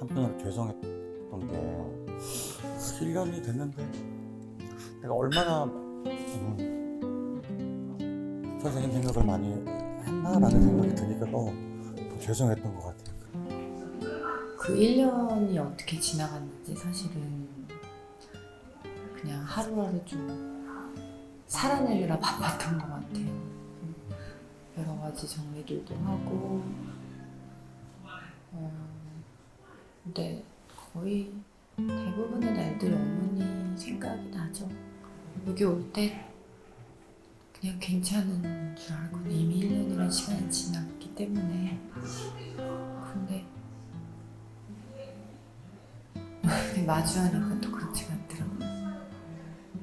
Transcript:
한편으로 죄송했던 게 1년이 됐는데 내가 얼마나 음, 선생님 생각을 많이 했나라는 생각이 드니까 더, 더 죄송했던 것 같아요. 그 1년이 어떻게 지나갔는지 사실은 그냥 하루하루 좀 살아내느라 바빴던 것 같아요. 음, 여러 가지 정리들도 하고, 어, 근데 거의 대부분의 날들 어머니 생각이 나죠. 여기 올 때 그냥 괜찮은 줄 알고 이미 1년이라는 시간이 지났기 때문에 근데 마주하니까 또